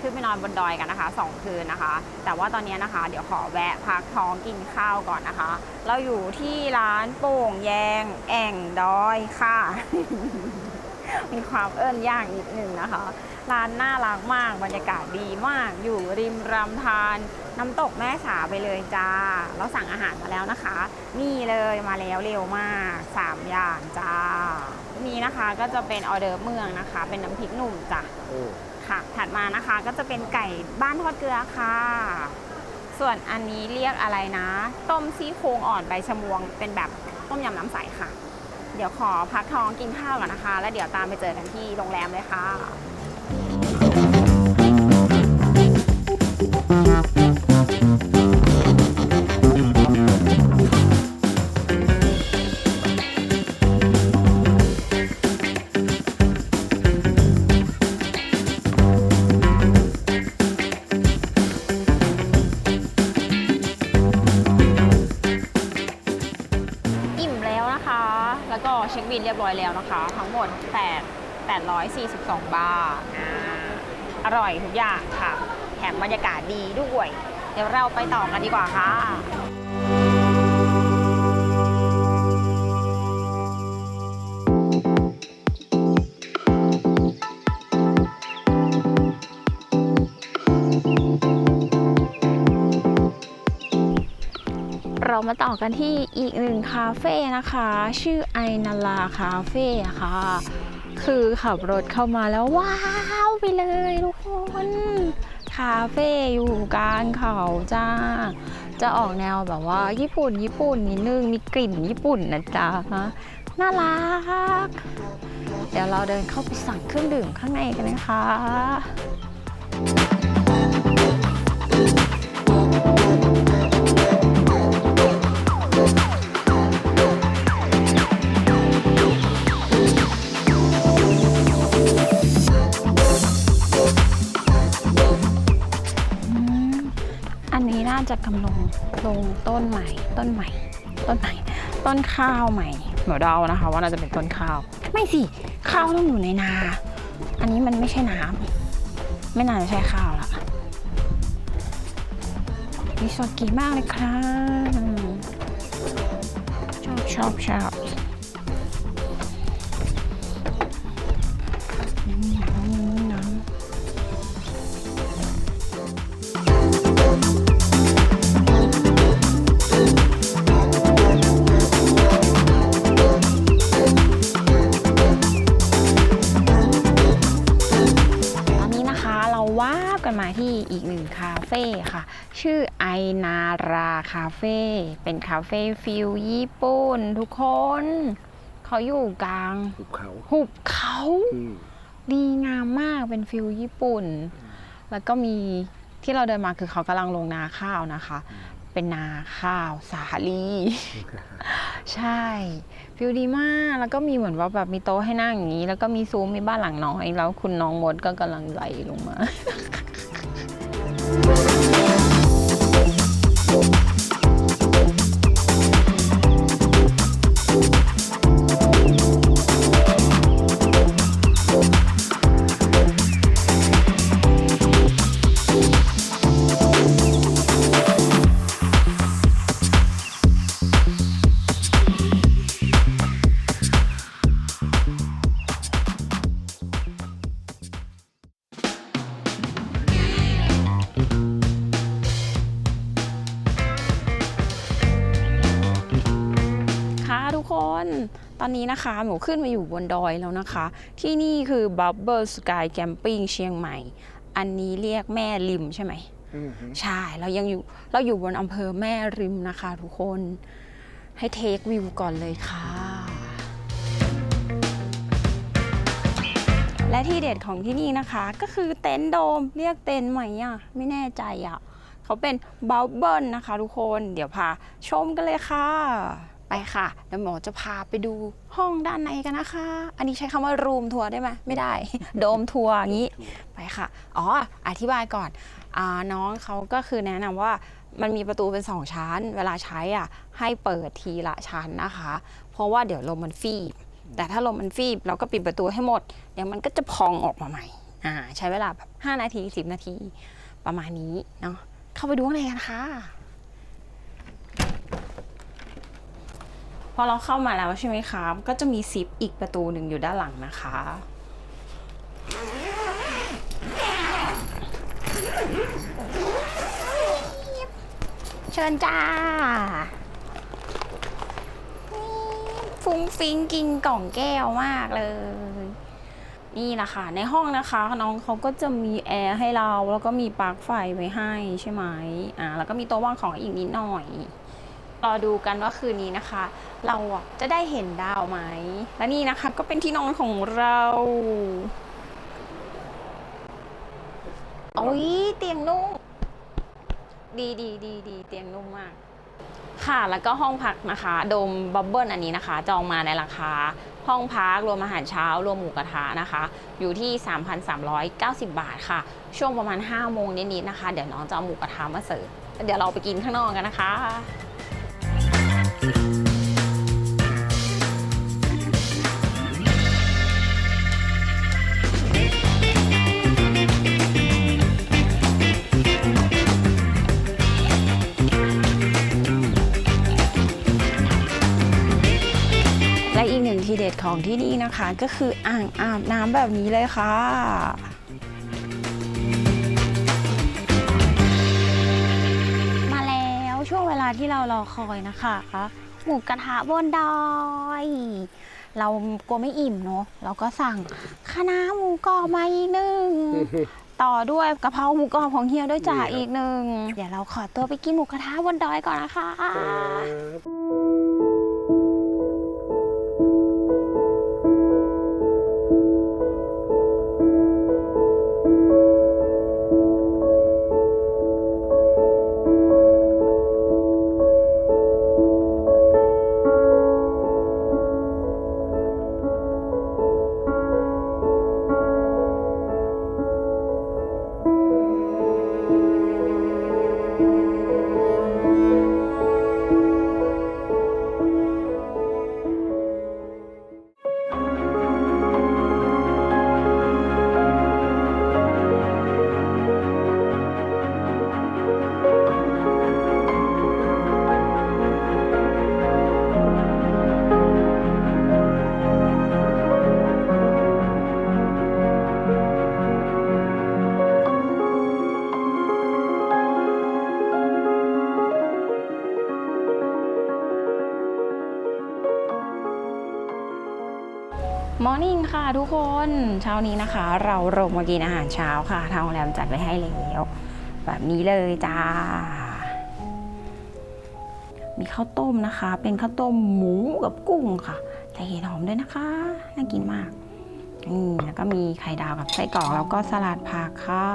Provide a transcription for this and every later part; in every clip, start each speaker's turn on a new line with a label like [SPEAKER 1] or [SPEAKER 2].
[SPEAKER 1] ขึ้นไปนอนบนดอยกันนะคะสองคืนนะคะ แต่ว่าตอนนี้นะคะ เดี๋ยวขอแวะพักท้องกินข้าวก่อนนะคะ เราอยู่ที่ร้านโป่งแยง แอ่งดอยค่ะ มีความเอิ้นย่างนิดนึงนะคะ ร้านน่ารักมากบรรยากาศดีมากอยู่ริมรำธารน้ำตกแม่สาไปเลยจ้า เราสั่งอาหารมาแล้วนะคะ นี่เลยมาแล้วเร็วมาก 3 อย่างจ้านี่นะคะก็จะเป็นออเดอร์เมืองนะคะ เป็นน้ำพริกหนุ่มจ้ะ
[SPEAKER 2] โอ
[SPEAKER 1] ค่ะ ถัดมานะคะก็จะเป็นไก่บ้านทอดเกลือค่ะ ส่วนอันนี้เรียกอะไรนะ ต้มซี่โครงอ่อนใบชะมวง เป็นแบบต้มยำน้ำใสค่ะ เดี๋ยวขอพักท้องกินข้าวก่อนนะคะ แล้วเดี๋ยวตามไปเจอกันที่โรงแรมเลยค่ะ 842บาทอร่อยทุกอย่างค่ะ แถมบรรยากาศดีด้วย เดี๋ยวเราไปต่อกันดีกว่าค่ะ เรามาต่อกันที่อีกหนึ่งคาเฟ่นะคะ ชื่อไอนาลาคาเฟ่ค่ะ คือขับรถเข้ามาแล้วว้าวไปเลยทุกคนคาเฟ่อยู่กลางเขาจ้า จะออกแนวแบบว่า ญี่ปุ่น ญี่ปุ่นนิดนึงมีกลิ่นญี่ปุ่นนะจ๊ะน่ารัก เดี๋ยวเราเดินเข้าไปสั่งเครื่องดื่มข้างในกันนะคะ จะกำลังลงต้นใหม่ ต้นใหม่ ต้นใหม่ ต้นข้าวใหม่เหมือนเดานะคะ ว่าน่าจะเป็นต้นข้าว ไม่สิ ข้าวต้องอยู่ในนา อันนี้มันไม่ใช่น้ำไม่น่าจะใช่ข้าวละมีสดกีมากเลยครับชอบชอบชอบ ค่ะ ชื่อไอนาราคาเฟ่เป็นคาเฟ่ฟิลญี่ปุ่นทุกคน เขาอยู่กลาง
[SPEAKER 2] ภูเขา
[SPEAKER 1] หุบเขา
[SPEAKER 2] อืม
[SPEAKER 1] ดีงามมากเป็นฟิลญี่ปุ่น แล้วก็มีที่เราเดินมาคือเขากำลังลงนาข้าวนะคะ เป็นนาข้าวสาลี ใช่ฟิลดีมากแล้วก็มีเหมือนว่าแบบมีโต๊ะให้นั่งอย่างนี้ แล้วก็มีซุ้มมีบ้านหลังน้อย แล้วคุณน้องมดก็กำลังไหลลงมา นตอนนี้นะคะหนูขึ้นมาอยู่บนดอยแล้วนะคะ ที่นี่คือ Bubble Sky Camping เชียงใหม่ อันนี้เรียกแม่ริมใช่ไหม
[SPEAKER 2] อืมฮึ
[SPEAKER 1] ใช่เรายังอยู่เราอยู่บนอำเภอแม่ริมนะคะทุกคนให้เทควิวก่อนเลยค่ะ และที่เด็ดของที่นี่นะคะ ก็คือเต็นท์โดมเรียกเต็นท์ไหมอะ ไม่แน่ใจอะ เขาเป็นบัลเบิลนะคะทุกคน เดี๋ยวพาชมกันเลยค่ะ ไปค่ะเดี๋ยวหมอจะพาไปดูห้องด้านในกันนะคะ อันนี้ใช้คำว่ารูมทัวร์ได้ไหมไม่ได้ โดมทัวร์อย่างนี้ไปค่ะ อ๋อ อธิบายก่อนอาน้องเขาก็คือแนะนำว่ามันมีประตูเป็นสองชั้น เวลาใช้อะให้เปิดทีละชั้นนะคะ เพราะว่าเดี๋ยวลมมันฟีบ แต่ถ้าลมมันฟีบเราก็ปิดประตูให้หมด เดี๋ยวมันก็จะพองออกมาใหม่อ่าใช้เวลาแบบ5นาที 10 นาทีประมาณนี้เนาะเข้าไปดูข้างในกันค่ะ อเราเข้ามาแล้วใช่ไหมคะก็จะมีซิปอีกประตูหนึ่งอยู่ด้านหลังนะคะ เชิญจ้าฟุ้งฟิ้งกินกล่องแก้วมากเลย นี่แหละค่ะ ในห้องนะคะน้องเขาก็จะมีแอร์ให้เราแล้วก็มีปลั๊กไฟไว้ให้ใช่ไหมอ่าแล้วก็มีโต๊ะวางของอีกนิดหน่อย รอดูกันว่าคืนนี้นะคะ เราจะได้เห็นดาวไหม และนี่นะคะก็เป็นที่นอนของเราโอ้ยเตียงนุ่มดีดีดีดีเตียงนุ่มมาก ค่ะแล้วก็ห้องพักนะคะโดมบับเบิลอันนี้นะคะ จองมาในราคา ห้องพักรวมอาหารเช้า รวมหมูกระทะนะคะ อยู่ที่ 3,390 บาทค่ะ ช่วงประมาณ5โมงนิดๆนะคะ เดี๋ยวน้องจะเอาหมูกระทะมาเสิร์ฟเดี๋ยวเราไปกินข้างนอกกันนะคะ ด็ดของที่นี่นะคะ ก็คืออ่างอาบน้ำแบบนี้เลยค่ะมาแล้วช่วงเวลาที่เรารอคอยนะคะหมูกระทะบนดอย เรากลัวไม่อิ่มเนาะเราก็สั่งคะน้าหมูกรอบมาอีกหนึ่งต่อด้วยกะเพราหมูกรอบของเฮียด้วยจ่าอีกหนึ่งเดี๋ยวเราขอตัวไปกินหมูกระทะบนดอยก่อนนะคะ ค่ะทุกคนเช้านี้นะคะ เราลงมากินอาหารเช้าค่ะทางโรงแรมจัดไว้ให้แล้ว แบบนี้เลยจ้า มีข้าวต้มนะคะ เป็นข้าวต้มหมูกับกุ้งค่ะใส่เห็ดหอมด้วยนะคะน่ากินมากนี่แล้วก็มีไข่ดาวกับไส้กรอกแล้วก็สลัดผักค่ะ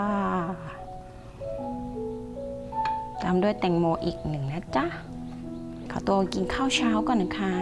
[SPEAKER 1] ตามด้วยแตงโมอีกหนึ่งนะจ๊ะขอตัวกินข้าวเช้าก่อนนะคะ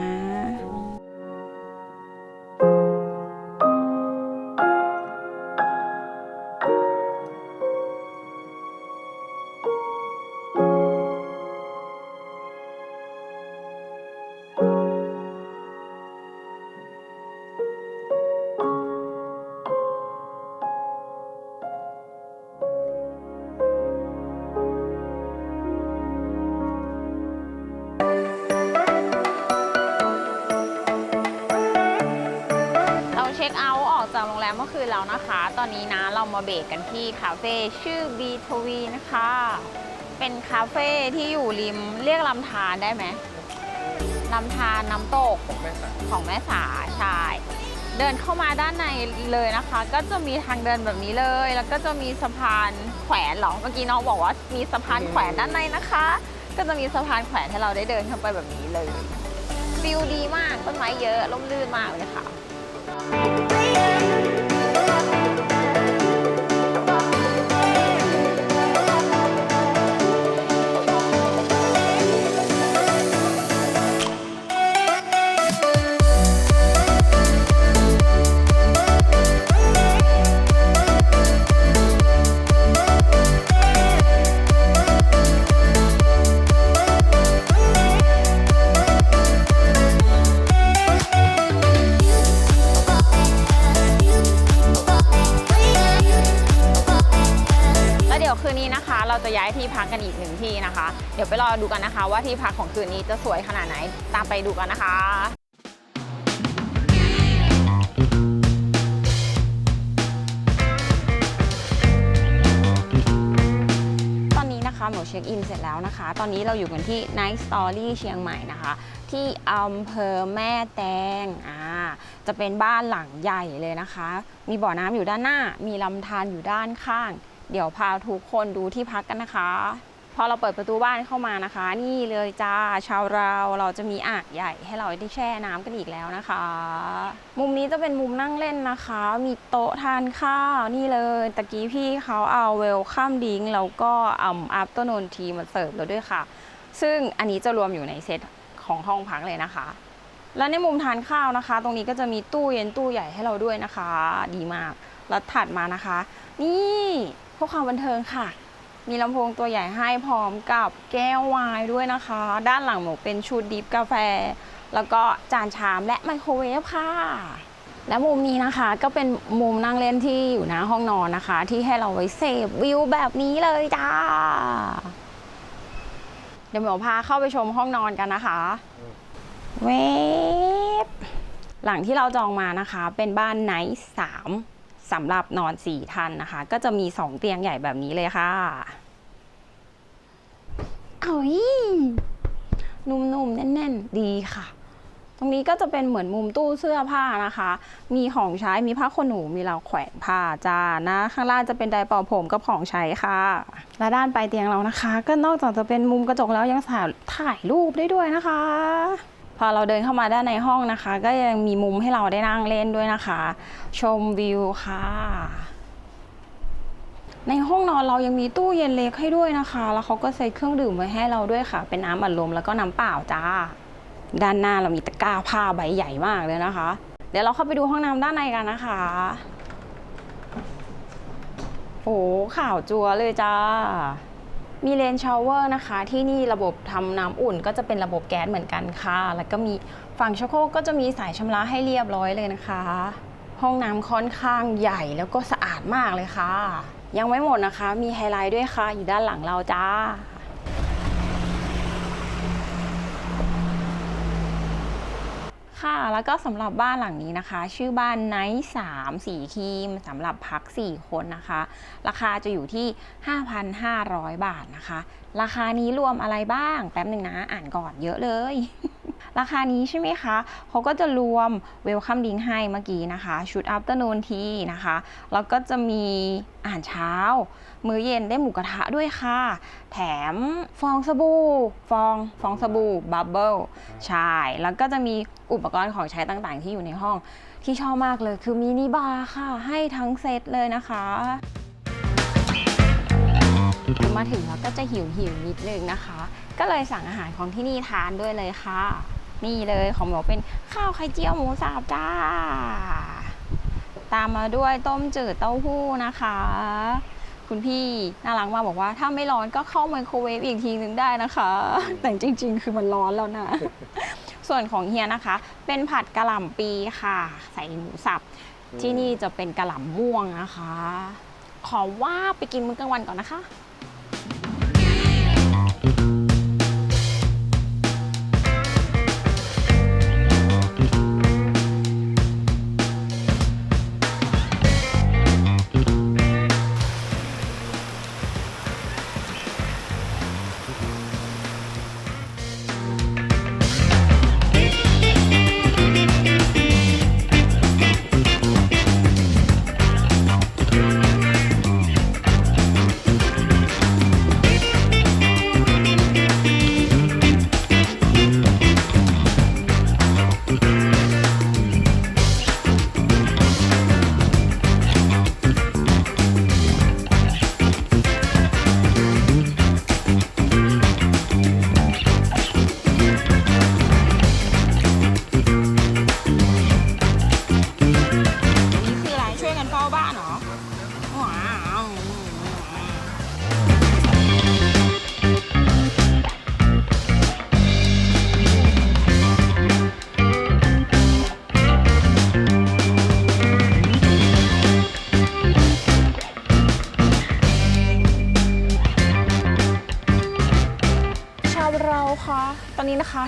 [SPEAKER 1] ตอนนี้นะเรามาเบรกกันที่คาเฟ่ชื่อ b ีทวีนะคะ เป็นคาเฟ่ที่อยู่ริมเรียกลำธารได้ไหมลำธารน้ำตก
[SPEAKER 2] ของแม่สาย
[SPEAKER 1] ของแม่สาใช่เดินเข้ามาด้านในเลยนะคะ ก็จะมีทางเดินแบบนี้เลย แล้วก็จะมีสะพานแขวนเหรอเมื่อกี้น้องบอกว่ามีสะพานแขวนด้านในนะคะ ก็จะมีสะพานแขวนให้เราได้เดินเข้าไปแบบนี้เลยฟิลดีมากต้นไม้เยอะร่มรื่นมากเลยค่ะ นนี้นะคะ เราจะย้ายที่พักกันอีกหนึ่งที่นะคะ เดี๋ยวไปรอดูกันนะคะ ว่าที่พักของคืนนี้จะสวยขนาดไหน ตามไปดูกันนะคะตอนนี้นะคะหนูเช็คอินเสร็จแล้วนะคะ ตอนนี้เราอยู่กันที่ Night Story เชียงใหม่นะคะ ที่อำเภอแม่แตงอ่าจะเป็นบ้านหลังใหญ่เลยนะคะ มีบ่อน้ำอยู่ด้านหน้า มีลำธารอยู่ด้านข้าง เดี๋ยวพาทุกคนดูที่พักกันนะคะ พอเราเปิดประตูบ้านเข้ามานะคะ นี่เลยจ้าชาวเราเราจะมีอ่างใหญ่ให้เราได้แช่น้ำกันอีกแล้วนะคะ มุมนี้จะเป็นมุมนั่งเล่นนะคะ มีโต๊ะทานข้าวนี่เลยตะกี้พี่เขาเอาเวลข้ามดิงแล้วก็อ่ำอัพต้นนทีมาเสิร์ฟเราด้วยค่ะ ซึ่งอันนี้จะรวมอยู่ในเซตของห้องพักเลยนะคะแล้วในมุมทานข้าวนะคะ ตรงนี้ก็จะมีตู้เย็นตู้ใหญ่ให้เราด้วยนะคะ ดีมาก แล้วถัดมานะคะ นี่ พวกความบันเทิงค่ะ มีลำโพงตัวใหญ่ให้พร้อมกับแก้วไวน์ด้วยนะคะ ด้านหลังหนูเป็นชุดดิฟกาแฟ แล้วก็จานชามและไมโครเวฟค่ะ และมุมนี้นะคะก็เป็นมุมนั่งเล่นที่อยู่หน้าห้องนอนนะคะ ที่ให้เราไว้เสพวิวแบบนี้เลยจ้า เดี๋ยวหมอพาเข้าไปชมห้องนอนกันนะคะ เวฟหลังที่เราจองมานะคะ เป็นบ้านไนท์สาม สำหรับนอนสี่ท่านนะคะ ก็จะมีสองเตียงใหญ่แบบนี้เลยค่ะเอ้ยนุ่มๆ แน่นๆ ดีค่ะ ตรงนี้ก็จะเป็นเหมือนมุมตู้เสื้อผ้านะคะ มีของใช้ มีผ้าขนหนู มีเราแขวนผ้าจ้านะ ข้างล่างจะเป็นไดร์เป่าผมกับของใช้ค่ะ และด้านปลายเตียงเรานะคะ ก็นอกจากจะเป็นมุมกระจกแล้วยังสามารถถ่ายรูปได้ด้วยนะคะ พอเราเดินเข้ามาด้านในห้องนะคะ ก็ยังมีมุมให้เราได้นั่งเล่นด้วยนะคะ ชมวิวค่ะ ในห้องนอนเรายังมีตู้เย็นเล็กให้ด้วยนะคะ แล้วเขาก็ใส่เครื่องดื่มไว้ให้เราด้วยค่ะ เป็นน้ำอัดลมแล้วก็น้ำเปล่าจ้า ด้านหน้าเรามีตะกร้าผ้าใบใหญ่มากเลยนะคะ เดี๋ยวเราเข้าไปดูห้องน้ำด้านในกันนะคะโอ้ข่าวจัวเลยจ้า มีเลนชาวเวอร์นะคะ ที่นี่ระบบทำน้ำอุ่นก็จะเป็นระบบแก๊สเหมือนกันค่ะ แล้วก็มีฝั่งชักโครกก็จะมีสายชำระให้เรียบร้อยเลยนะคะ ห้องน้ำค่อนข้างใหญ่แล้วก็สะอาดมากเลยค่ะ ยังไม่หมดนะคะ มีไฮไลท์ด้วยค่ะ อยู่ด้านหลังเราจ้า ค่ะ แล้วก็สำหรับบ้านหลังนี้นะคะ ชื่อบ้านไนท์สามสีครีมสำหรับพัก 4 คนนะคะ ราคาจะอยู่ที่ 5,500 บาทนะคะ ราคานี้รวมอะไรบ้าง แป๊บหนึ่งนะ อ่านก่อนเยอะเลย ราคานี้ใช่ไหมคะเขาก็จะรวมเวลคัมดิงให้เมื่อกี้นะคะ ชุดอั t เ r n นูนทีนะคะ แล้วก็จะมีอาหารเช้า มื้อเย็นได้หมูกระทะด้วยค่ะ แถมฟองสบู่ ฟองฟองสบู่บับเบิลใช่แล้วก็จะมีอุปกรณ์ของใช้ต่างๆ ที่อยู่ในห้อง ที่ชอบมากเลยคือมินิบาร์ค่ะ ให้ทั้งเซตเลยนะคะมาถึงแล้วก็จะหิวหิวนิดนึงนะคะ ก็เลยสั่งอาหารของที่นี่ทานด้วยเลยค่ะ นี่เลยของหนูเป็นข้าวไข่เจียวหมูสับจ้า ตามมาด้วยต้มจืดเต้าหู้นะคะ คุณพี่น่ารักมากบอกว่า ถ้าไม่ร้อนก็เข้าไมโครเวฟอีกทีนึงได้นะคะ แต่จริง ๆ คือมันร้อนแล้วนะ ส่วนของเฮียนะคะ เป็นผัดกะหล่ำปีค่ะ ใส่หมูสับ ที่นี่จะเป็นกะหล่ำม่วงนะคะ ขอว่าไปกินมื้อกลางวันก่อนนะคะตอ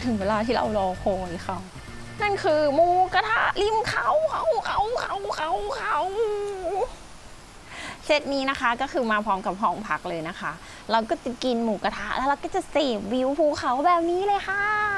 [SPEAKER 1] ถึงเวลาที่เรารอคอยค่ะนั่นคือหมูกระทะริมเขาเขาเขาเขาเขาเขาเซตนี้นะคะก็คือมาพร้อมกับห้องพักเลยนะคะ เราก็จะกินหมูกระทะแล้วเราก็จะเสพวิวภูเขาแบบนี้เลยค่ะ